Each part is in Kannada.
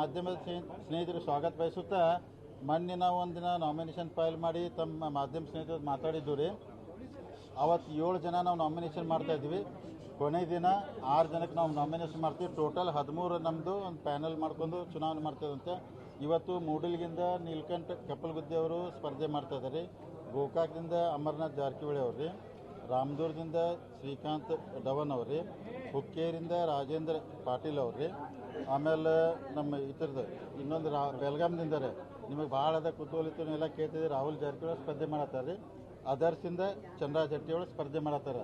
ಮಾಧ್ಯಮದ ಸ್ನೇಹಿತರು ಸ್ವಾಗತ ಬಯಸುತ್ತಾ ಮೊನ್ನೆ ನಾವು ಒಂದಿನ ನಾಮಿನೇಷನ್ ಫೈಲ್ ಮಾಡಿ ತಮ್ಮ ಮಾಧ್ಯಮ ಸ್ನೇಹಿತರು ಮಾತಾಡಿದ್ದು ರೀ. ಅವತ್ತು ಏಳು ಜನ ನಾವು ನಾಮಿನೇಷನ್ ಮಾಡ್ತಾ ಇದ್ವಿ. ಕೊನೆ ದಿನ ಆರು ಜನಕ್ಕೆ ನಾವು ನಾಮಿನೇಷನ್ ಮಾಡ್ತೀವಿ. ಟೋಟಲ್ ಹದಿಮೂರು ನಮ್ಮದು ಒಂದು ಪ್ಯಾನಲ್ ಮಾಡ್ಕೊಂಡು ಚುನಾವಣೆ ಮಾಡ್ತೇವಂತೆ ಇವತ್ತು ಮೂಡಿಲ್ಗಿಂದ ನೀಲ್ಕಂಠ ಕಪ್ಪಲಗುದ್ದಿ ಅವರು ಸ್ಪರ್ಧೆ ಮಾಡ್ತಾ ಇದ್ದಾರೆ. ಗೋಕಾಕ್ದಿಂದ ಅಮರ್ನಾಥ್ ಜಾರಕಿಹೊಳಿ ಅವ್ರಿ ರಾಮದೂರ್ದಿಂದ ಶ್ರೀಕಾಂತ್ ಡವನ್ ಅವ್ರಿ ಹುಕ್ಕೇರಿಂದ ರಾಜೇಂದ್ರ ಪಾಟೀಲ್ ಅವ್ರಿ ಆಮೇಲೆ ನಮ್ಮ ಇತರದ್ದು ಇನ್ನೊಂದು ರಾ ಬೆಳಗಾಂದಿಂದ ರೀ ನಿಮಗೆ ಭಾಳ ಅದ ಕುತೂಹಲಿತು ಎಲ್ಲ ಕೇಳ್ತಿದ್ದೆ ರಾಹುಲ್ ಜಾರಕಿಹೊಳಿ ಸ್ಪರ್ಧೆ ಮಾಡತ್ತಾರ ರೀ ಅದರ್ಸಿಂದ ಚಂದ್ರ ಜಟ್ಟಿಯೊಳಗೆ ಸ್ಪರ್ಧೆ ಮಾಡತ್ತಾರ.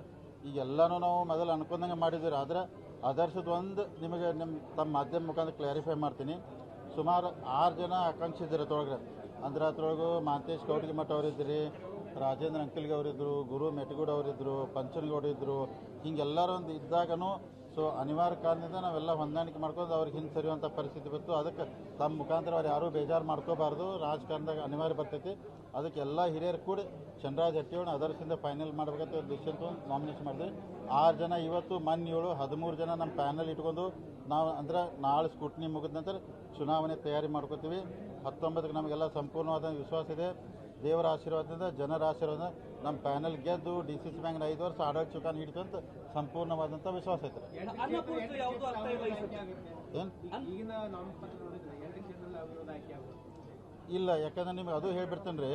ಈಗ ಎಲ್ಲನೂ ನಾವು ಮೊದಲು ಅನ್ಕೊಂಡಂಗೆ ಮಾಡಿದ್ರು ಆದ್ರೆ ಅದರ್ಸದ ಒಂದು ನಿಮಗೆ ನಿಮ್ಮ ತಮ್ಮ ಮಾಧ್ಯಮ ಮುಖಾಂತರ ಕ್ಲಾರಿಫೈ ಮಾಡ್ತೀನಿ. ಸುಮಾರು ಆರು ಜನ ಆಕಾಂಕ್ಷಿ ಇದ್ದಾರೆ ಅದ್ರೊಳಗೆ. ಅಂದ್ರೆ ಅದ್ರೊಳಗೂ ಮಾಂತೇಶ್ ಗೌಡ್ಗೆ ಮಠ ಅವರಿದ್ರಿ ರಾಜೇಂದ್ರ ಅಂಕಲ್ಗೆ ಅವರಿದ್ದರು ಗುರು ಮೆಟಗೂಡ್ ಅವರಿದ್ದರು ಪಂಚನಗೌಡ ಇದ್ದರು ಹಿಂಗೆಲ್ಲರೂ ಒಂದು ಇದ್ದಾಗನು ಸೊ ಅನಿವಾರ್ಯ ಕಾರಣದಿಂದ ನಾವೆಲ್ಲ ಹೊಂದಾಣಿಕೆ ಮಾಡ್ಕೊಂಡು ಅವ್ರಿಗೆ ಹಿಂದೆ ಸರಿಯುವಂಥ ಪರಿಸ್ಥಿತಿ ಬಂತು. ಅದಕ್ಕೆ ತಮ್ಮ ಮುಖಾಂತರ ಅವ್ರು ಯಾರೂ ಬೇಜಾರು ಮಾಡ್ಕೋಬಾರ್ದು. ರಾಜಕಾರಣದಾಗ ಅನಿವಾರ್ಯ ಬರ್ತೈತಿ. ಅದಕ್ಕೆ ಎಲ್ಲ ಹಿರಿಯರು ಕೂಡಿ ಚಂದ್ರರಾಜ್ ಹಟ್ಟಿಯವನ್ನ ಅದರ್ಸಿಂದ ಫೈನಲ್ ಮಾಡ್ಬೇಕಂತ ಡಿಸಿಷನ್ ನಾಮಿನೇಷನ್ ಮಾಡಿದ್ವಿ. ಆರು ಜನ ಇವತ್ತು ಮೊನ್ನೆ ಏಳು, ಹದಿಮೂರು ಜನ ನಮ್ಮ ಪ್ಯಾನಲ್ ಇಟ್ಕೊಂಡು ನಾವು ಅಂದ್ರೆ ನಾಳೆ ಸ್ಕೂಟ್ನಿ ಮುಗಿದ ನಂತರ ಚುನಾವಣೆ ತಯಾರಿ ಮಾಡ್ಕೋತೀವಿ. ಹತ್ತೊಂಬತ್ತಕ್ಕೆ ನಮಗೆಲ್ಲ ಸಂಪೂರ್ಣವಾದ ವಿಶ್ವಾಸ ಇದೆ. ದೇವರ ಆಶೀರ್ವಾದದಿಂದ ಜನರ ಆಶೀರ್ವಾದ ನಮ್ಮ ಪ್ಯಾನೆಲ್ ಗೆದ್ದು ಡಿ ಸಿ ಸಿ ಬ್ಯಾಂಕ್ನ ಐದು ವರ್ಷ ಆಡಳಿತ ಚುಕಾನ್ ಅಂತ ಸಂಪೂರ್ಣವಾದಂಥ ವಿಶ್ವಾಸ ಐತೆ ಇಲ್ಲ ಯಾಕಂದ್ರೆ ನಿಮ್ಗೆ ಅದು ಹೇಳ್ಬಿಡ್ತೇನೆ ರೀ.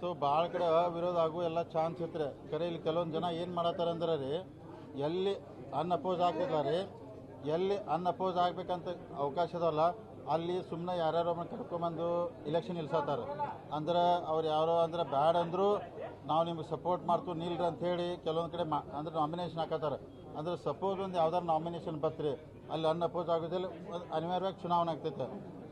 ಸೊ ಭಾಳ ಕಡೆ ವಿರೋಧ ಆಗು ಎಲ್ಲ ಚಾನ್ಸ್ ಇರ್ತಾರೆ. ಕರೆ ಇಲ್ಲಿ ಕೆಲವೊಂದು ಜನ ಏನು ಮಾಡತ್ತಾರ ಅಂದ್ರೆ ರೀ ಎಲ್ಲಿ ಅನ್ಅಪೋಸ್ ಆಗ್ತಿದ್ದಾರೆ ಎಲ್ಲಿ ಅನ್ಅಪೋಸ್ ಆಗ್ಬೇಕಂತ ಅವಕಾಶ ಅದಾವಲ್ಲ ಅಲ್ಲಿ ಸುಮ್ಮನೆ ಯಾರ್ಯಾರೋ ಒಬ್ಬನ ಕರ್ಕೊಂಬಂದು ಇಲೆಕ್ಷನ್ ನಿಲ್ಸತ್ತಾರೆ ಅಂದ್ರೆ ಅವ್ರು ಯಾರೋ ಅಂದ್ರೆ ಬ್ಯಾಡ್ ಅಂದ್ರು ನಾವು ನಿಮ್ಗೆ ಸಪೋರ್ಟ್ ಮಾಡ್ತೀವಿ, ನಿಲ್ರಿ ಅಂತ ಹೇಳಿ ಕೆಲವೊಂದು ಕಡೆ ಅಂದ್ರೆ ನಾಮಿನೇಷನ್ ಹಾಕತ್ತಾರ. ಅಂದ್ರೆ ಸಪೋಸ್ ಒಂದು ಯಾವ್ದಾರು ನಾಮಿನೇಷನ್ ಬತ್ರಿ ಅಲ್ಲಿ ಅನ್ಅಪೋಸ್ ಆಗೋದಿಲ್ಲ, ಅದ್ ಅನಿವಾರ್ಯವಾಗಿ ಚುನಾವಣೆ ಆಗ್ತೈತೆ.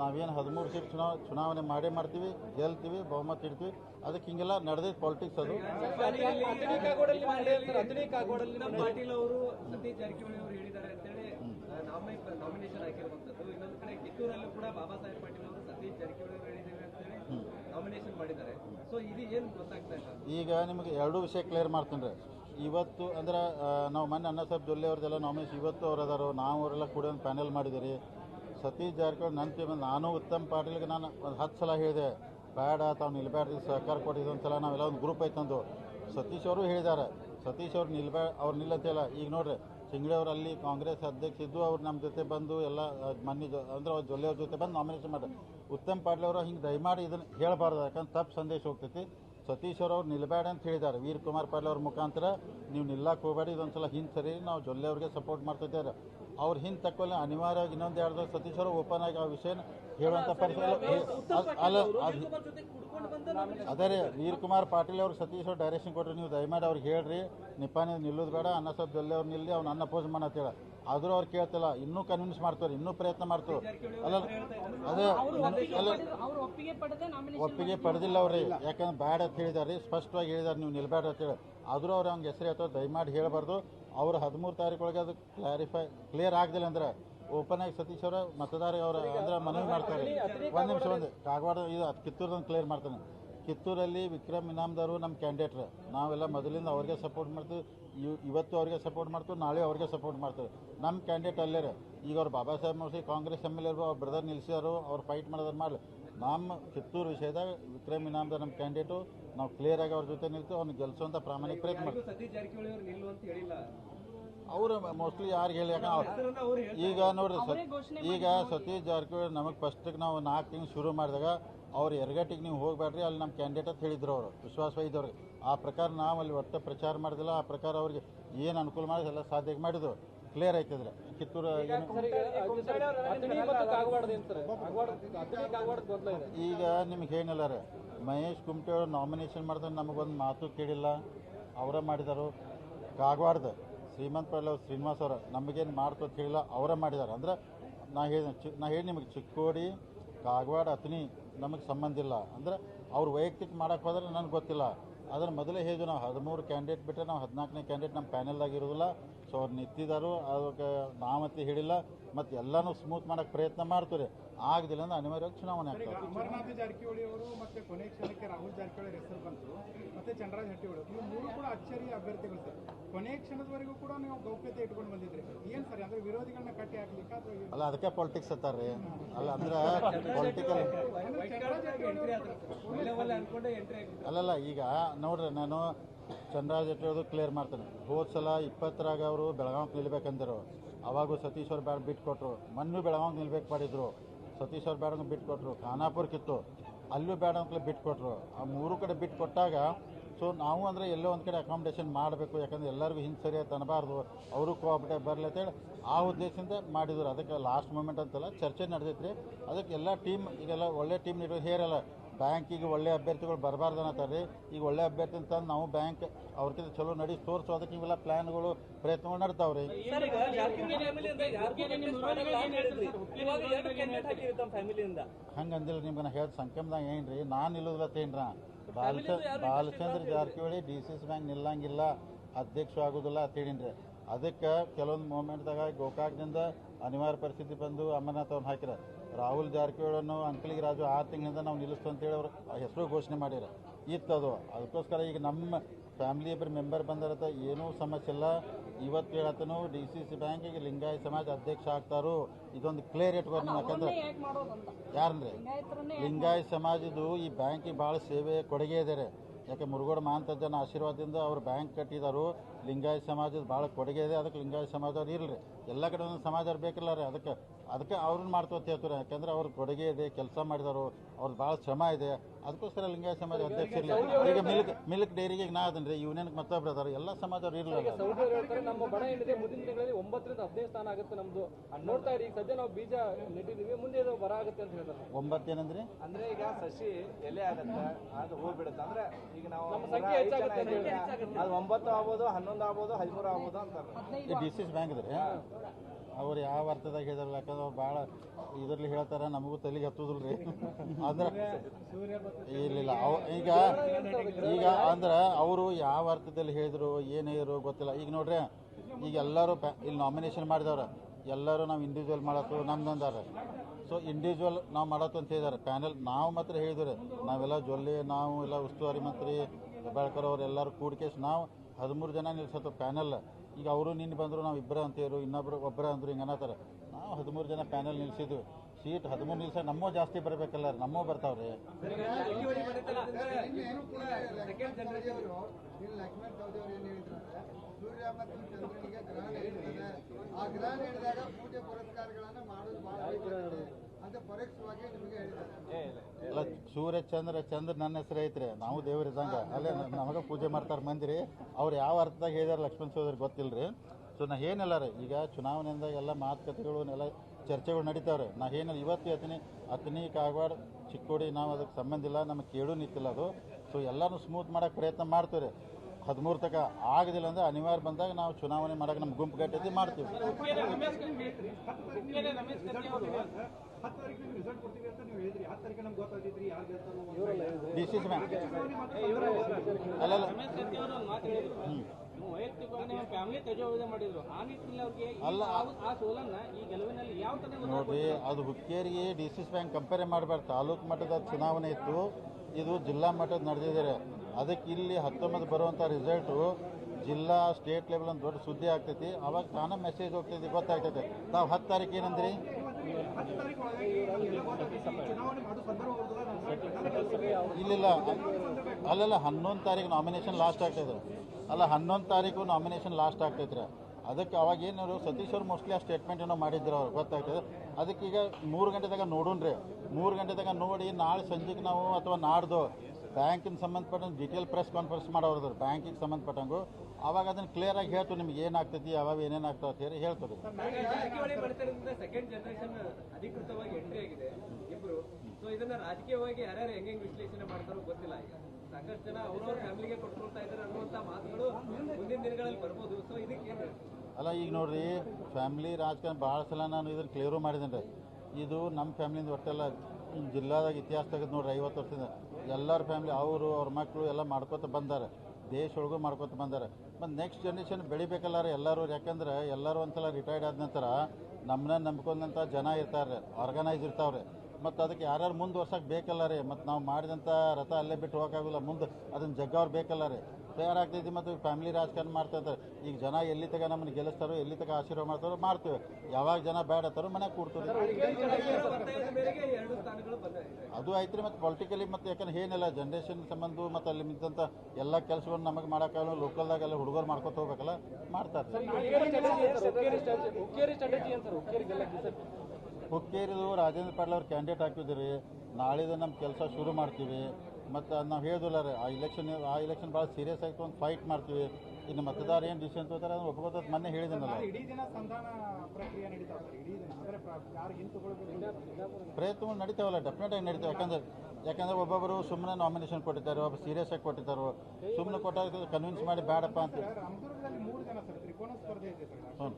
ನಾವೇನು ಹದಿಮೂರು ಸೀಟ್ ಚುನಾವ್ ಚುನಾವಣೆ ಮಾಡೇ ಮಾಡ್ತೀವಿ ಗೆಲ್ತೀವಿ ಬಹುಮತ ಇಡ್ತೀವಿ. ಅದಕ್ಕೆ ಹಿಂಗೆಲ್ಲ ನಡೆದೈತೆ ಪಾಲಿಟಿಕ್ಸ್ ಅದು. ಈಗ ನಿಮಗೆ ಎರಡು ವಿಷಯ ಕ್ಲಿಯರ್ ಮಾಡ್ತೀನಿ ರೀ. ಇವತ್ತು ಅಂದ್ರೆ ನಾವು ಮೊನ್ನೆ ಅನ್ನ ಸಾಹೇಬ್ ಜೊಲ್ಲೆ ಅವ್ರದ್ದೆಲ್ಲ ನಾಮಿನೇಷನ್ ಇವತ್ತು ಅವ್ರು ಅದಾರು ನಾವು ಅವರೆಲ್ಲ ಕೂಡ ಒಂದು ಪ್ಯಾನೆಲ್ ಮಾಡಿದ್ದೀರಿ. ಸತೀಶ್ ಜಾರಕಿಹೊಳಿ ನನ್ನ ಟೀಮ್ ನಾನು ಉತ್ತಮ್ ಪಾಟೀಲ್ಗೆ ನಾನು ಒಂದು ಹತ್ತು ಸಲ ಹೇಳಿದೆ ಬೇಡ ತಾವು ನಿಲ್ಬೇಡ್ರಿ ಸಹಕಾರ ಒಂದು ಸಲ ನಾವೆಲ್ಲ ಒಂದು ಗ್ರೂಪ್ ಐತಂದು ಸತೀಶ್ ಅವರು ಹೇಳಿದ್ದಾರೆ, ಸತೀಶ್ ಅವ್ರು ನಿಲ್ಬೇ ಅವ್ರು ನಿಲ್ಲಂತಿಲ್ಲ. ಈಗ ನೋಡ್ರಿ ಅವರು ಅಲ್ಲಿ ಕಾಂಗ್ರೆಸ್ ಅಧ್ಯಕ್ಷ ಇದ್ದು ಅವ್ರು ನಮ್ಮ ಜೊತೆ ಬಂದು ಎಲ್ಲ ಮನ್ನಿ ಅಂದ್ರೆ ಅವ್ರ ಜೊಲ್ಲೆ ಜೊತೆ ಬಂದು ನಾಮಿನೇಷನ್ ಮಾಡ್ತಾರೆ. ಉತ್ತಮ್ ಪಾಟೀಲ್ ಅವರು ಹಿಂಗೆ ದಯಮಾಡಿ ಇದನ್ನು ಹೇಳಬಾರ್ದು, ಯಾಕಂದ್ರೆ ತಪ್ಪು ಸಂದೇಶ ಹೋಗ್ತೈತಿ. ಸತೀಶ್ ಅವರು ನಿಲ್ಬೇಡ ಅಂತ ಹೇಳಿದ್ದಾರೆ. ವೀರ್ ಕುಮಾರ್ ಪಾಟೀಲ್ ಅವ್ರ ಮುಖಾಂತರ ನೀವು ನಿಲ್ಲಕ್ಕೆ ಹೋಗಬೇಡಿ ಇದೊಂದ್ಸಲ ಹಿಂದೆ ಸರಿ ನಾವು ಜೊಲ್ಲೆ ಅವ್ರಿಗೆ ಸಪೋರ್ಟ್ ಮಾಡ್ತಿದ್ದಾರೆ ಅವ್ರು ಹಿಂದೆ ತಕ್ಕೊಳ್ಳಿ ಅನಿವಾರ್ಯವಾಗಿ ಇನ್ನೊಂದು ಎರಡು ಸತೀಶ್ ಅವರು ಓಪನ್ ಆಗಿ ಆ ವಿಷಯನ ಹೇಳುವಂಥ ಪರಿಸ್ಥಿತಿ ಅಲ್ಲ- ಅದು ರೀ ವೀರ್ ಕುಮಾರ್ ಪಾಟೀಲ್ ಅವರು ಸತೀಶ್ವರ ಅವ್ರು ಡೈರೆಕ್ಷನ್ ಕೊಟ್ಟರೆ ನೀವು ದಯಮಾಡಿ ಅವ್ರಿಗೆ ಹೇಳ್ರಿ ನಿಪ್ಪಾನಿ ನಿಲ್ಲೋದು ಬೇಡ ಅನ್ನ ಸ್ವಲ್ಪ ಜೊಲ್ಲೆ ಅವ್ರು ನಿಲ್ಲಿ ಅವ್ನು ಅನ್ನ ಪೋಸ್ ಮಾಡತ್ತೇಳ ಆದರೂ ಅವ್ರು ಕೇಳ್ತಿಲ್ಲ ಇನ್ನೂ ಕನ್ವಿನ್ಸ್ ಮಾಡ್ತಾರೆ ಇನ್ನೂ ಪ್ರಯತ್ನ ಮಾಡ್ತಾರೆ. ಅಲ್ಲ ಅದೇ ಒಪ್ಪಿಗೆ ಪಡೆದಿಲ್ಲ ಅವ್ರಿ. ಯಾಕಂದ್ರೆ ಬ್ಯಾಡ ಅಂತ ಹೇಳಿದಾರೆ ಸ್ಪಷ್ಟವಾಗಿ ಹೇಳಿದಾರೆ ನೀವು ನಿಲ್ಬೇಡ ಅಂತ ಹೇಳಿ. ಆದರೂ ಅವ್ರು ಹಂಗೆ ಹೆಸರು ಹೇಳ್ತಾರೆ ದಯಮಾಡಿ ಹೇಳಬಾರ್ದು. ಅವ್ರು ಹದಿಮೂರು ತಾರೀಕೊಳಗೆ ಅದು ಕ್ಲಾರಿಫೈ ಕ್ಲಿಯರ್ ಆಗದಿಲ್ಲ ಅಂದ್ರೆ ಓಪನ್ ಆಗಿ ಸತೀಶ್ ಅವರ ಮತದಾರ ಅವರ ಅಂದ್ರೆ ಮನವಿ ಮಾಡ್ತಾರೆ. ಒಂದು ನಿಮಿಷ ಒಂದು ಕಾಗವಾಡ ಇದು ಕಿತ್ತೂರ್ದ ಕ್ಲಿಯರ್ ಮಾಡ್ತಾನೆ. ಕಿತ್ತೂರಲ್ಲಿ ವಿಕ್ರಮ್ ಇನಾಮ್ದಾರು ನಮ್ಮ ಕ್ಯಾಂಡಿಡೇಟ್ರು ನಾವೆಲ್ಲ ಮೊದಲಿಂದ ಅವ್ರಿಗೆ ಸಪೋರ್ಟ್ ಮಾಡ್ತೀವಿ. ಇವ್- ಇವತ್ತು ಅವ್ರಿಗೆ ಸಪೋರ್ಟ್ ಮಾಡ್ತೀವಿ ನಾಳೆ ಅವ್ರಿಗೆ ಸಪೋರ್ಟ್ ಮಾಡ್ತೀವಿ. ನಮ್ಮ ಕ್ಯಾಂಡಿಡೇಟ್ ಅಲ್ಲೇ ರೀ. ಈಗ ಅವ್ರು ಬಾಬಾ ಸಾಹೇಬ್ ಮೋಸಿ ಕಾಂಗ್ರೆಸ್ ಎಂ ಎಲ್ ಎರು ಅವ್ರ ಬ್ರದರ್ ನಿಲ್ಸ್ಯಾರು ಅವ್ರು ಫೈಟ್ ಮಾಡೋದ್ರ ಮಾಡಲಿ. ನಮ್ಮ ಕಿತ್ತೂರು ವಿಷಯದಾಗ ವಿಕ್ರಮ್ ಇನಾಮ್ದಾರ್ ನಮ್ಮ ಕ್ಯಾಂಡಿಡೇಟು ನಾವು ಕ್ಲಿಯರ್ ಆಗಿ ಅವ್ರ ಜೊತೆ ನಿಲ್ತೀವಿ ಅವ್ನು ಗೆಲ್ಸುವಂಥ ಪ್ರಾಮಾಣಿಕ ಪ್ರಯತ್ನ ಮಾಡ್ತೀವಿ ಅವರು ಅಂತ ಹೇಳಿಲ್ಲ. ಅವರು ಮೋಸ್ಟ್ಲಿ ಯಾರಿಗೆ ಹೇಳಿ. ಈಗ ನೋಡ್ರಿ ಈಗ ಸತೀಶ್ ಜಾರಕಿಹೊಳಿ ನಮಗೆ ಫಸ್ಟಿಗೆ ನಾವು ನಾಲ್ಕು ತಿಂಗಳು ಶುರು ಮಾಡಿದಾಗ ಅವ್ರು ಎರಗಟ್ಟಿಗೆ ನೀವು ಹೋಗ್ಬೇಡ್ರಿ ಅಲ್ಲಿ ನಮ್ಮ ಕ್ಯಾಂಡಿಡೇಟ್ ಅಂತ ಹೇಳಿದ್ರು ಅವರು. ವಿಶ್ವಾಸ ಇದ್ದವ್ರಿಗೆ ಆ ಪ್ರಕಾರ ನಾವು ಅಲ್ಲಿ ಒಟ್ಟು ಪ್ರಚಾರ ಮಾಡಿದಿಲ್ಲ ಆ ಪ್ರಕಾರ ಅವ್ರಿಗೆ ಏನು ಅನುಕೂಲ ಮಾಡಿ ಎಲ್ಲ ಸಾಧ್ಯ ಮಾಡಿದ್ರು. ಕ್ಲಿಯರ್ ಆಯ್ತದ್ರೆ. ಕಿತ್ತೂರು ಏನು? ಈಗ ನಿಮ್ಗೆ ಏನಿಲ್ಲ ರೀ ಮಹೇಶ್ ಕುಮಟೆ ಅವರು ನಾಮಿನೇಷನ್ ಮಾಡಿದ್ರೆ ನಮಗೊಂದು ಮಾತು ಕೇಳಿಲ್ಲ. ಅವರೇ ಮಾಡಿದರು. ಕಾಗವಾಡ್ದು. ಶ್ರೀಮಂತ್ ಅವ್ರು ಶ್ರೀನಿವಾಸ್ ಅವರು. ನಮಗೇನು ಮಾಡ್ತು ಅಂತ ಹೇಳಿಲ್ಲ ಅವರೇ ಮಾಡಿದ್ದಾರೆ ಅಂದ್ರೆ ನಾ ಹೇಳಿ ನಾನು ನಾ ಹೇಳಿ ನಿಮಗೆ ಚಿಕ್ಕೋಡಿ ಕಾಗವಾಡ ಅತನಿ ನಮಗೆ ಸಂಬಂಧ ಇಲ್ಲ. ಅಂದ್ರೆ ಅವ್ರು ವೈಯಕ್ತಿಕ ಮಾಡೋಕ್ಕೆ ಹೋದ್ರೆ ನನಗೆ ಗೊತ್ತಿಲ್ಲ. ಅದ್ರ ಮೊದಲೇ ಹೇಳಿದ್ವಿ ನಾವು ಹದಿಮೂರು ಕ್ಯಾಂಡಿಡೇಟ್ ಬಿಟ್ಟರೆ ನಾವು ಹದಿನಾಲ್ಕನೇ ಕ್ಯಾಂಡಿಡೇಟ್ ನಮ್ಮ ಪ್ಯಾನೆಲ್ದಾಗ ಇರೋದಿಲ್ಲ. ಸೊ ಅವ್ರು ನಿಂತಿದ್ದಾರು ಅದಕ್ಕೆ ನಾಮತಿ ಹಿಡಿಲ್ಲ ಮತ್ತು ಎಲ್ಲನೂ ಸ್ಮೂತ್ ಮಾಡೋಕ್ಕೆ ಪ್ರಯತ್ನ ಮಾಡ್ತೀವಿ ಆಗದಿಲ್ಲ ಅಂದ್ರೆ ಅನಿವಾರ್ಯವಾಗಿ ಚುನಾವಣೆ ಆಗ್ತದೆ. ಅಮರನಾಥ ಜಾರಕಿಹೊಳಿ ಅವರು ಮತ್ತೆ ಕೊನೆ ಕ್ಷಣಕ್ಕೆ ರಾಹುಲ್ ಜಾರಕಿಹೊಳಿ ಹೆಸರು ಬಂತು ಮತ್ತೆ ಚಂದ್ರರಾಜ್ ಹಟ್ಟಿಹೊಳಿ ಇವು ಮೂರು ಕೂಡ ಅಚ್ಚರಿಯ ಅಭ್ಯರ್ಥಿಗಳು ಸರ್. ಕೊನೆ ಕ್ಷಣದವರೆಗೂ ಕೂಡ ನೀವು ಗೌಪ್ಯತೆ ಇಟ್ಕೊಂಡು ಬಂದಿದ್ರಿ ಏನ್ ಸರ್ ಅಂದ್ರೆ ವಿರೋಧಿಗಳನ್ನ ಕಟ್ಟಿ ಹಾಕ್ಲಿಕ್ಕೆ ಅಥವಾ ಅಲ್ಲ ಅದಕ್ಕೆ ಪಾಲಿಟಿಕ್ಸ್ ಅತ್ತಾರ್ರಿ ಅಲ್ಲ ಅಂದ್ರೆ ಪೊಲಿಟಿಕಲ್ ಅಲ್ಲಲ್ಲ ಈಗ ನೋಡ್ರಿ ನಾನು ಚಂದ್ರರಾಜ್ ಹೇಳೋದು ಕ್ಲಿಯರ್ ಮಾಡ್ತೇನೆ. ಹೋದ ಸಲ ಇಪ್ಪತ್ತರಾಗ ಅವರು ಬೆಳಗಾವಿ ನಿಲ್ಬೇಕಂದರು. ಅವಾಗೂ ಸತೀಶ್ ಅವ್ರು ಬ್ಯಾಡ ಬಿಟ್ಕೊಟ್ರು ಮೊನ್ನೆ ಬೆಳಗಾವಿ ನಿಲ್ಬೇಕು ಮಾಡಿದ್ರು. ಸತೀಶ್ ಅವ್ರು ಬೇಡ ಬಿಟ್ಕೊಟ್ರು ಖಾನಾಪುರ ಕಿತ್ತು. ಅಲ್ಲೂ ಬೇಡ ಅಂತಲೇ ಬಿಟ್ಕೊಟ್ರು ಆ ಮೂರು ಕಡೆ ಬಿಟ್ಕೊಟ್ಟಾಗ ಸೊ ನಾವು ಅಂದರೆ ಎಲ್ಲೋ ಒಂದು ಕಡೆ ಅಕಾಮಿಡೇಷನ್ ಮಾಡಬೇಕು. ಯಾಕಂದ್ರೆ ಎಲ್ಲರಿಗೂ ಹಿಂದೆ ಸರಿಯಾಗಿ ತನಬಾರ್ದು ಅವರು ಕೋಆಪರೇಟಿವ್ ಬರಲಿ ಅಂತೇಳಿ ಆ ಉದ್ದೇಶದಿಂದ ಮಾಡಿದ್ರು. ಅದಕ್ಕೆ ಲಾಸ್ಟ್ ಮೂಮೆಂಟ್ ಅಂತಲ್ಲ ಚರ್ಚೆ ನಡೆದೈತ್ರಿ. ಅದಕ್ಕೆ ಎಲ್ಲ ಟೀಮ್ ಈಗೆಲ್ಲ ಒಳ್ಳೆ ಟೀಮ್ ನೀಡೋದು ಹೇರಲ್ಲ. ಬ್ಯಾಂಕಿಗೆ ಒಳ್ಳೆ ಅಭ್ಯರ್ಥಿಗಳು ಬರಬಾರ್ದು ಅನ್ನತ್ತಾರೆ ಈಗ ಒಳ್ಳೆ ಅಭ್ಯರ್ಥಿ ಅಂತ ನಾವು ಬ್ಯಾಂಕ್ ಅವ್ರಕ್ಕಿಂತ ಚಲೋ ನಡಿ ತೋರಿಸೋದಕ್ಕೆ ಇವೆಲ್ಲ ಪ್ಲಾನ್ಗಳು ಪ್ರಯತ್ನಗಳು ನಡ್ತಾವ್ರಿ. ಹಂಗೆ ಹಂಗಂದಿಲ್ಲ ನಿಮ್ಗೆ ನಾ ಹೇಳ್ದ ಸಂಕಮದಾಗ ಏನ್ರಿ? ನಾನು ಇಲ್ಲದಿಲ್ಲ ತೇನ್ರ. Balachandra Balachandra Jarkiholi D C C bank ನಿಲ್ಲಂಗಿಲ್ಲ. ಅಧ್ಯಕ್ಷ ಆಗುದಿಲ್ಲ ಅಂತ ಅದಕ್ಕೆ ಕೆಲವೊಂದು ಮೂಮೆಂಟ್ದಾಗ ಗೋಕಾಕ್ದಿಂದ ಅನಿವಾರ್ಯ ಪರಿಸ್ಥಿತಿ ಬಂದು ಅಮರನಾಥ್ ಅವ್ರನ್ನ ಹಾಕಿರ. ರಾಹುಲ್ ಜಾರಕಿಹೊಳಿಯನ್ನು ಅಂಕಲಿಗೆ ರಾಜು ಆರು ತಿಂಗಳಿಂದ ನಾವು ನಿಲ್ಲಿಸ್ತು ಅಂತೇಳಿ ಅವ್ರು ಹೆಸರು ಘೋಷಣೆ ಮಾಡ್ಯಾರ ಇತ್ತದು ಅದಕ್ಕೋಸ್ಕರ ಈಗ ನಮ್ಮ ಫ್ಯಾಮಿಲಿ ಇಬ್ಬರು ಮೆಂಬರ್ ಬಂದಿರತ್ತ ಏನೂ ಸಮಸ್ಯೆ ಇಲ್ಲ. ಇವತ್ತು ಹೇಳತ್ತನು ಡಿ ಸಿ ಸಿ ಬ್ಯಾಂಕಿಗೆ ಲಿಂಗಾಯತ್ ಸಮಾಜ ಅಧ್ಯಕ್ಷ ಆಗ್ತಾರು. ಇದೊಂದು ಕ್ಲಿಯರ್ ಇಟ್ಕೊಂಡು ನೀವು ಯಾಕಂದ್ರೆ ಯಾರಂದ್ರೆ? ಲಿಂಗಾಯತ್ ಸಮಾಜದ್ದು ಈ ಬ್ಯಾಂಕಿಗೆ ಭಾಳ ಸೇವೆ ಕೊಡುಗೆ ಇದ್ದಾರೆ ಯಾಕೆ ಮುರುಗೋಡ ಮಹಾಂತಜ್ಜನ ಆಶೀರ್ವಾದದಿಂದ ಅವರು ಬ್ಯಾಂಕ್ ಕಟ್ಟಿದಾರು. ಲಿಂಗಾಯತ್ ಸಮಾಜದ ಭಾಳ ಕೊಡುಗೆ ಇದೆ. ಅದಕ್ಕೆ ಲಿಂಗಾಯತ್ ಸಮಾಜ ಇರಲಿ. ಎಲ್ಲ ಕಡೆ ಒಂದು ಸಮಾಜ ಬೇಕಿಲ್ಲ ರೀ. ಅದಕ್ಕೆ ಅದಕ್ಕೆ ಅವ್ರನ್ನ ಮಾಡ್ತು ಅಂತ ಹೇಳ್ತಾರೆ? ಯಾಕಂದ್ರೆ ಅವ್ರ ಕೊಡುಗೆ ಇದೆ ಕೆಲಸ ಮಾಡಿದಾರು ಅವ್ರದ್ದು ಭಾಳ ಶ್ರಮ ಇದೆ. ಅದಕ್ಕೋಸ್ಕರ ಲಿಂಗಾಯತ ಸಮಾಜ ಅಧ್ಯಕ್ಷ ಇರಲಿ ಈಗ ಮಿಲ್ಕ್ ಮಿಲ್ಕ್ ಡೈರಿಗೆ ನಾ ಅದನ್ರಿ ರೀ ಯೂನಿಯನ್ಗೆ ಮತ್ತೊಬ್ರು ಅದಾರ ಎಲ್ಲ ಸಮಾಜವ್ರು ಇರಲಿಲ್ಲ ಸೌದಿ ಅವ್ರು ಇರಲಿಲ್ಲ ನಮ್ಮ ಬಣ ಏನಿದೆ ಮುಂದಿನ ದಿನಗಳಲ್ಲಿ ಒಂಬತ್ತರಿಂದ ಹದಿನೈದು ಸ್ಥಾನ ಆಗುತ್ತೆ ನಮ್ದು. ನೋಡ್ತಾ ಇರಿ ಈಗ ಸದ್ಯ ನಾವು ಬೀಜ ನೆಟ್ಟಿದೀವಿ ಮುಂದೆ ಇದು ಬರ ಆಗುತ್ತೆ ಅಂತ ಹೇಳ್ತಾರೆ ಏನಂದ್ರೆ? ಅಂದ್ರೆ ಈಗ ಸಸಿ ಎಲೆ ಆಗುತ್ತೆ ಅದು ಹೂ ಬಿಡುತ್ತೆ ಅಂದ್ರೆ ಈಗ ನಾವು ನಮ್ಮ ಸಂಖ್ಯೆ ಹೆಚ್ಚಾಗುತ್ತೆ ಅದು ಒಂಬತ್ತು ಆಗ್ಬೋದು ಹನ್ನೊಂದು ಆಗ್ಬೋದು ಹದಿಮೂರು ಆಗ್ಬೋದು ಅಂತಾರೆ ಈ ಡಿ ಸಿ ಬ್ಯಾಂಕ್ ಇದ್ರಿ? ಅವ್ರು ಯಾವ ಅರ್ಥದಾಗ ಹೇಳಿದ್ರು ಯಾಕಂದ್ರೆ ಅವ್ರು ಭಾಳ ಇದ್ರಲ್ಲಿ ಹೇಳ್ತಾರ, ನಮಗೂ ತಲೆಗೆ ಹತ್ತುದಿಲ್ರಿ. ಅಂದ್ರೆ, ಇಲ್ಲಿಲ್ಲ. ಅವ, ಈಗ ಈಗ ಅಂದ್ರೆ ಅವರು ಯಾವ ಅರ್ಥದಲ್ಲಿ ಹೇಳಿದ್ರು, ಏನೇ ಹೇಳಿದ್ರು ಗೊತ್ತಿಲ್ಲ. ಈಗ ನೋಡ್ರಿ, ಈಗ ಎಲ್ಲರೂ ಇಲ್ಲಿ ನಾಮಿನೇಷನ್ ಮಾಡಿದವ್ರ, ಎಲ್ಲರೂ ನಾವು ಇಂಡಿವಿಜುವಲ್ ಮಾಡತ್ತು ನಮ್ದಂದಾರ. ಸೊ ಇಂಡಿವಿಜುವಲ್ ನಾವು ಮಾಡತ್ತು ಅಂತ ಹೇಳಿದಾರೆ. ಪ್ಯಾನೆಲ್ ನಾವು ಮಾತ್ರ ಹೇಳಿದ್ರೆ ನಾವೆಲ್ಲ ಜೊಲ್ಲಿ, ನಾವು ಎಲ್ಲ ಉಸ್ತುವಾರಿ ಮಂತ್ರಿ, ಹೆಬ್ಬಾಳ್ಕರ್ ಅವ್ರು ಎಲ್ಲರೂ ಕೂಡಿಕೇಶ್ ನಾವು ಹದಿಮೂರು ಜನ ನಿಲ್ಸತ್ತು ಪ್ಯಾನೆಲ್ ಈಗ ಅವರು ನಿನ್ನೆ ಬಂದರು ನಾವು ಇಬ್ಬರ ಅಂತೇರು ಇನ್ನೊಬ್ರು ಒಬ್ಬರ ಅಂದ್ರು ಹಿಂಗೆ ಅನ್ನತ್ತಾರ ನಾವು ಹದಿಮೂರು ಜನ ಪ್ಯಾನೆಲ್ ನಿಲ್ಸಿದ್ವಿ. ಸೀಟ್ ಹದಿಮೂರು ನಿಲ್ಸ ನಮ್ಮ ಜಾಸ್ತಿ ಬರಬೇಕಲ್ಲ ನಮ್ಮ ಬರ್ತಾವ್ರಿ. ಸೂರ್ಯ ಮತ್ತು ಚಂದ್ರನಿಗೆ ಗ್ರಹಣ ಹಿಡಿತದೆ ಆ ಗ್ರಹಣ ಹಿಡಿದಾಗ ಪೂಜೆ ಪುರಸ್ಕಾರಗಳನ್ನ ಮಾಡೋದು ಬಹಳ ಅಲ್ಲ ಸೂರ್ಯ ಚಂದ್ರ ಚಂದ್ರ ನನ್ನ ಹೆಸರು ಐತ್ರಿ. ನಾವು ದೇವ್ರ ಇದ್ದಂಗ. ಅಲ್ಲೇ ನಮಗ ಪೂಜೆ ಮಾಡ್ತಾರೆ ಮಂದಿರಿ. ಅವ್ರು ಯಾವ ಅರ್ಥದಾಗ ಹೇಳ್ಯಾರ ಲಕ್ಷ್ಮಣ ಸೋದರಿ ಗೊತ್ತಿಲ್ರಿ. ಸೊ ನಾ ಏನಿಲ್ಲ ರೀ. ಈಗ ಚುನಾವಣೆಯಿಂದ ಎಲ್ಲ ಮಾತುಕತೆಗಳು ಎಲ್ಲ ಚರ್ಚೆಗಳು ನಡೀತಾವ್ರೆ. ನಾ ಏನಿಲ್ಲ ಇವತ್ತು ಅತನಿ ಅತನಿ ಕಾಗವಾಡ ಚಿಕ್ಕೋಡಿ ನಾವು ಅದಕ್ಕೆ ಸಂಬಂಧ ಇಲ್ಲ. ನಮಗೆ ಕೇಳು ನಿಂತಿಲ್ಲ ಅದು. ಸೊ ಎಲ್ಲರೂ ಸ್ಮೂತ್ ಮಾಡೋಕೆ ಪ್ರಯತ್ನ ಮಾಡ್ತೀವಿ ರೀ ಹದಿಮೂರು ತಕ ಆಗದಿಲ್ಲ ಅಂದ್ರೆ ಅನಿವಾರ್ಯ ಬಂದಾಗ ನಾವು ಚುನಾವಣೆ ಮಾಡಕ್ಕೆ ನಮ್ಮ ಗುಂಪು ಕಟ್ಟಿದ್ದು ಮಾಡ್ತೀವಿ. ಹತ್ತು ತಾರೀಕು ರಿಸಲ್ಟ್ ಕೊಡ್ತೀವಿ ಅಂತ ನೀವು ಹೇಳಿದ್ರಿ ಹತ್ತು ತಾರೀಕು ನಮ್ಗೆ ಗೊತ್ತಾಗ್ತೈತ್ರಿ ಯಾರು ಗೆಲ್ತಾರೋ ಡಿ ಸಿ ಸಿ ಬ್ಯಾಂಕ್ ಅಲ್ಲಲ್ಲ ಹ್ಞೂ ವೈಯಕ್ತಿಕವಾಗಿ ನಿಮ್ಮ ಫ್ಯಾಮಿಲಿ ತೇಜೋವಧೆ ಮಾಡಿದ್ರು ಆ ನಿಟ್ಟಿನಲ್ಲಿ ಅಲ್ಲ. ನೋಡ್ರಿ ಅದು ಹುಕ್ಕೇರಿಗೆ ಡಿ ಸಿ ಬ್ಯಾಂಕ್ ಕಂಪೇರ್ ಮಾಡಬಾರ್ದು. ತಾಲೂಕು ಮಟ್ಟದ ಚುನಾವಣೆ ಇತ್ತು. ಇದು ಜಿಲ್ಲಾ ಮಟ್ಟದ ನಡೆದಿದ್ದಾರೆ ಅದಕ್ಕೆ ಇಲ್ಲಿ ಹತ್ತೊಂಬತ್ತು ಬರುವಂಥ ರಿಸಲ್ಟು ಜಿಲ್ಲಾ ಸ್ಟೇಟ್ ಲೆವೆಲ್ ಒಂದು ದೊಡ್ಡ ಸುದ್ದಿ ಆಗ್ತೈತಿ. ಅವಾಗ ತಾನೇ ಮೆಸೇಜ್ ಹೋಗ್ತೈತಿ, ಗೊತ್ತಾಗ್ತೈತೆ. ತಾವು ಹತ್ತು ತಾರೀಕು ಏನಂದ್ರಿ? ಇಲ್ಲಿಲ್ಲ. ಅಲ್ಲಲ್ಲ, ಹನ್ನೊಂದು ತಾರೀಕು ನಾಮಿನೇಷನ್ ಲಾಸ್ಟ್ ಆಗ್ತೈತೆ. ಅಲ್ಲ, ಹನ್ನೊಂದು ತಾರೀಕು ನಾಮಿನೇಷನ್ ಲಾಸ್ಟ್ ಆಗ್ತೈತ್ರಿ. ಅದಕ್ಕೆ ಅವಾಗ ಏನಾರು ಸತೀಶ್ ಅವ್ರು ಮೋಸ್ಟ್ಲಿ ಆ ಸ್ಟೇಟ್ಮೆಂಟ್ ಏನೋ ಮಾಡಿದ್ರು ಅವ್ರು ಗೊತ್ತಾಗ್ತದೆ ಅದಕ್ಕೆ ಈಗ ಮೂರು ಗಂಟೆದಾಗ ನೋಡೋಣ್ರಿ. ಮೂರು ಗಂಟೆದಾಗ ನೋಡಿ ನಾಳೆ ಸಂಜೆಗೆ ನಾವು ಅಥವಾ ನಾಡ್ದು ಬ್ಯಾಂಕಿನ ಸಂಬಂಧಪಟ್ಟಂಗೆ ಡಿಟೇಲ್ ಪ್ರೆಸ್ ಕಾನ್ಫರೆನ್ಸ್ ಮಾಡೋರು ಬ್ಯಾಂಕಿಗೆ ಸಂಬಂಧಪಟ್ಟಂಗು ಅವಾಗ ಅದನ್ನು ಕ್ಲಿಯರ್ ಆಗಿ ಹೇಳ್ತು ನಿಮ್ಗೆ ಏನಾಗ್ತೈತಿ ಯಾವಾಗ ಏನೇನು ಆಗ್ತಾವ ಅಂತ ಹೇಳಿ ಹೇಳ್ತದೆ. ಅಲ್ಲ ಈಗ ನೋಡ್ರಿ ಫ್ಯಾಮಿಲಿ ರಾಜಕಾರಣ ಭಾಳ ಸಲ ನಾನು ಇದನ್ನು ಕ್ಲಿಯರು ಮಾಡಿದ್ದೇನೆ ರೀ ಇದು ನಮ್ಮ ಫ್ಯಾಮಿಲಿಯಿಂದ ಒಟ್ಟೆಲ್ಲ ಜಿಲ್ಲಾದಾಗ ಇತಿಹಾಸ ತೆಗೆದು ನೋಡ್ರಿ, ಐವತ್ತು ವರ್ಷದಿಂದ. ಎಲ್ಲರ ಫ್ಯಾಮಿಲಿ ಅವರು, ಅವ್ರ ಮಕ್ಕಳು ಎಲ್ಲ ಮಾಡ್ಕೊತ ಬಂದಾರೆ. ದೇಶ ಒಳಗೂ ಮಾಡ್ಕೊತ ಬಂದಾರೆ. ಮತ್ತು ನೆಕ್ಸ್ಟ್ ಜನ್ರೇಷನ್ ಬೆಳಿಬೇಕಲ್ಲಾರೆ ಎಲ್ಲರೂ, ಯಾಕಂದ್ರೆ ಎಲ್ಲರೂ ಒಂದ್ಸಲ ರಿಟೈರ್ಡ್ ಆದ ನಂತರ ನಮ್ಮನ್ನ ನಂಬ್ಕೊಂಡಂಥ ಜನ ಇರ್ತಾರೆ ಆರ್ಗನೈಸ್ ಇರ್ತಾವ್ರೆ. ಮತ್ತು ಅದಕ್ಕೆ ಯಾರ್ಯಾರು ಮುಂದುವರ್ಸಕ್ಕೆ ಬೇಕಲ್ಲ ರೀ ಮತ್ತು ನಾವು ಮಾಡಿದಂಥ ರಥ ಅಲ್ಲೇ ಬಿಟ್ಟು ಹೋಗೋಕ್ಕಾಗಲ್ಲ, ಮುಂದೆ ಅದನ್ನು ಜಗ್ಗವ್ರು ಬೇಕಲ್ಲ ರೀ ತಯಾರಾಗ್ತೈತಿ ಮತ್ತು ಫ್ಯಾಮಿಲಿ ರಾಜಕಾರಣ ಮಾಡ್ತಾ ಇದ್ದಾರೆ ಈಗ ಜನ ಎಲ್ಲಿ ತಗ ನಮ್ಮನ್ನು ಗೆಲ್ಲಿಸ್ತಾರೋ ಎಲ್ಲಿ ತಗ ಆಶೀರ್ವಾದ ಮಾಡ್ತಾರೋ ಮಾಡ್ತೇವೆ. ಯಾವಾಗ ಜನ ಬೇಡ ಹತ್ತಾರೋ ಮನೆಗೆ ಕೂಡ್ತೀವಿ ಅದು ಐತ್ರಿ ಮತ್ತು ಪೊಲಿಟಿಕಲಿ ಮತ್ತು ಯಾಕಂದ್ರೆ ಏನಿಲ್ಲ ಜನ್ರೇಷನ್ ಸಂಬಂಧ ಮತ್ತು ಅಲ್ಲಿ ನಿಂತಂಥ ಎಲ್ಲ ಕೆಲಸವನ್ನು ನಮಗೆ ಮಾಡೋಕ್ಕಾಗಲ್ಲ ಲೋಕಲ್ದಾಗೆಲ್ಲ ಹುಡುಗರು ಮಾಡ್ಕೊತ ಹೋಗ್ಬೇಕಲ್ಲ ಮಾಡ್ತಾರೆ. ಹುಕ್ಕೇರಿದು ರಾಜೇಂದ್ರ ಪಾಟೀಲ್ ಅವ್ರು ಕ್ಯಾಂಡಿಡೇಟ್ ಹಾಕಿದ್ರಿ ನಾಳೆದು ನಮ್ಮ ಕೆಲಸ ಶುರು ಮಾಡ್ತೀವಿ. ಮತ್ತು ನಾವು ಹೇಳಿದಿಲ್ಲ ರೀ ಆ ಇಲೆಕ್ಷನ್ ಆ ಇಲೆಕ್ಷನ್ ಭಾಳ ಸೀರಿಯಸ್ ಆಗಿತ್ತು ಒಂದು ಫೈಟ್ ಮಾಡ್ತೀವಿ. ಇನ್ನು ಮತದಾರ ಏನು ಡಿಸಿಷನ್ ತಗೋತಾರೆ ಅದನ್ನು ಒಪ್ಕೋತ ಮೊನ್ನೆ ಹೇಳಿದ್ದೀನಲ್ಲ ಪ್ರಯತ್ನಗಳು ನಡೀತಾವಲ್ಲ ಡೆಫಿನೆಟ್ ಆಗಿ ನಡೀತಾವೆ. ಯಾಕಂದ್ರೆ ಯಾಕಂದ್ರೆ ಒಬ್ಬೊಬ್ಬರು ಸುಮ್ಮನೆ ನಾಮಿನೇಷನ್ ಕೊಟ್ಟಿದ್ದಾರೆ ಒಬ್ಬ ಸೀರಿಯಸ್ ಆಗಿ ಕೊಟ್ಟಿದ್ದಾರೆ. ಸುಮ್ಮನೆ ಕೊಟ್ಟಾಗ ಕನ್ವಿನ್ಸ್ ಮಾಡಿ ಬೇಡಪ್ಪ ಅಂತ ಹ್ಞೂ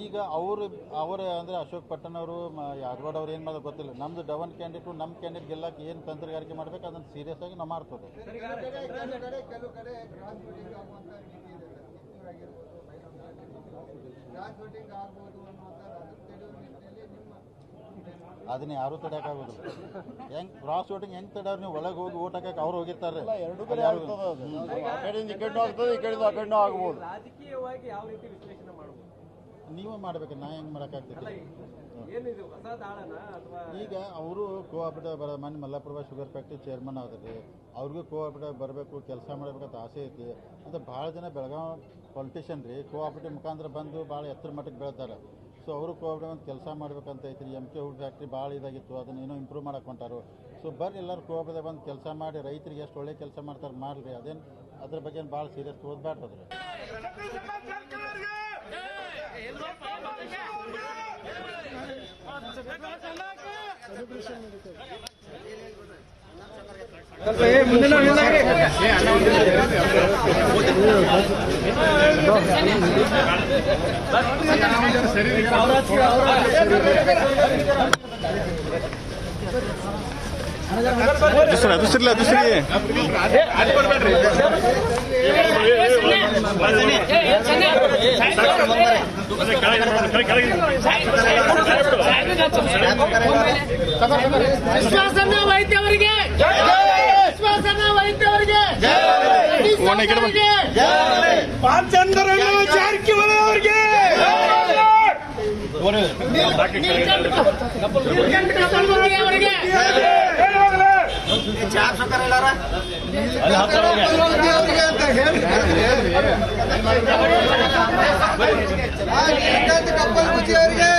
ಈಗ ಅವರು ಅವರು ಅಂದರೆ ಅಶೋಕ್ ಪಟ್ಟಣ್ ಅವರು ಯಾದವಾಡ್ ಅವ್ರು ಏನು ಮಾಡೋದು ಗೊತ್ತಿಲ್ಲ. ನಮ್ದು ಡವನ್ ಕ್ಯಾಂಡಿಡೇಟು ನಮ್ಮ ಕ್ಯಾಂಡಿಡೇಟ್ ಗೆಲ್ಲಕ್ಕೆ ಏನು ತಂತ್ರಗಾರಿಕೆ ಮಾಡ್ಬೇಕು ಅದನ್ನು ಸೀರಿಯಸ್ ಆಗಿ ನಾವು ಮಾಡ್ತದೆ ಅದನ್ನು ಯಾರೂ ತಡೆಯೋಕ್ಕಾಗೋದಿಲ್ಲ ಹೆಂಗ್ ಕ್ರಾಸ್ ವೋಟಿಂಗ್ ಹೆಂಗ್ ತಡೆಯವ್ರು ನೀವು? ಒಳಗೆ ಹೋಗಿ ಓಟ್ ಹಾಕಕ್ಕೆ ಅವ್ರು ಹೋಗಿರ್ತಾರೆ. ಎರಡು ಕಡೆ ಆಗ್ತದೆ ಅದು. ಆ ಕಡೆಯಿಂದ ಈ ಕಡೆಯಿಂದ ಆಗ್ಬೋದು. ರಾಜಕೀಯವಾಗಿ ಯಾವ ರೀತಿ ನೀವೇ ಮಾಡ್ಬೇಕು ನಾ ಹೆಂಗ್ ಮಾಡೋಕ್ಕಾಗ್ತೈತಿ ಈಗ ಅವರು ಕೋಆಪರೇಟಿವ್ ಬರ ಮನೆ ಮಲ್ಲಾಪುರ ಶುಗರ್ ಫ್ಯಾಕ್ಟ್ರಿ ಚೇರ್ಮನ್ ಆದ್ರಿ ಅವ್ರಿಗೂ ಕೋಆಪರೇಟಿವ್ ಬರಬೇಕು ಕೆಲಸ ಮಾಡ್ಬೇಕಂತ ಆಸೆ ಐತಿ. ಅಂತ ಭಾಳ ಜನ ಬೆಳಗಾವಿ ಪೊಲಿಟಿಷಿಯನ್ ರೀ ಕೋಆಪರೇಟಿವ್ ಮುಖಾಂತರ ಬಂದು ಭಾಳ ಎತ್ತರ ಮಟ್ಟಕ್ಕೆ ಬೆಳೆದಾರೆ ಸೊ ಅವರು ಕೋಆಪರೇಟಿವ್ ಒಂದು ಕೆಲಸ ಮಾಡ್ಬೇಕಂತ ಐತ್ರಿ ಎಂ ಕೆ ಹುಡ್ ಫ್ಯಾಕ್ಟ್ರಿ ಭಾಳ ಇದಾಗಿತ್ತು ಅದನ್ನ ಏನೋ ಇಂಪ್ರೂವ್ ಮಾಡಕ್ಕೆ ಹೊಂಟಾರು. ಸೊ ಬರ್ರಿ ಎಲ್ಲರೂ ಕೋಆಪರೇಟಿವ್ ಬಂದು ಕೆಲಸ ಮಾಡಿ ರೈತರಿಗೆ ಎಷ್ಟು ಒಳ್ಳೆ ಕೆಲಸ ಮಾಡ್ತಾರೆ ಮಾಡಲಿ ಅದೇನು ಅದ್ರ ಬಗ್ಗೆ ಭಾಳ ಸೀರಿಯಸ್ ಓದ್ಬಾರ್ದು ಸರಿ ವಿಶ್ವಾಸನ ವೈದ್ಯವರಿಗೆ ವಿಶ್ವಾಸನ ವೈದ್ಯವರಿಗೆ ಪಾಂಚಂದ್ರನು ಜಾರಕಿಹೊಳಿ ಅವರಿಗೆ ಅವರಿಗೆ. ಕಪ್ಪಲ್ ಕುಚಿ ಅವರಿಗೆ.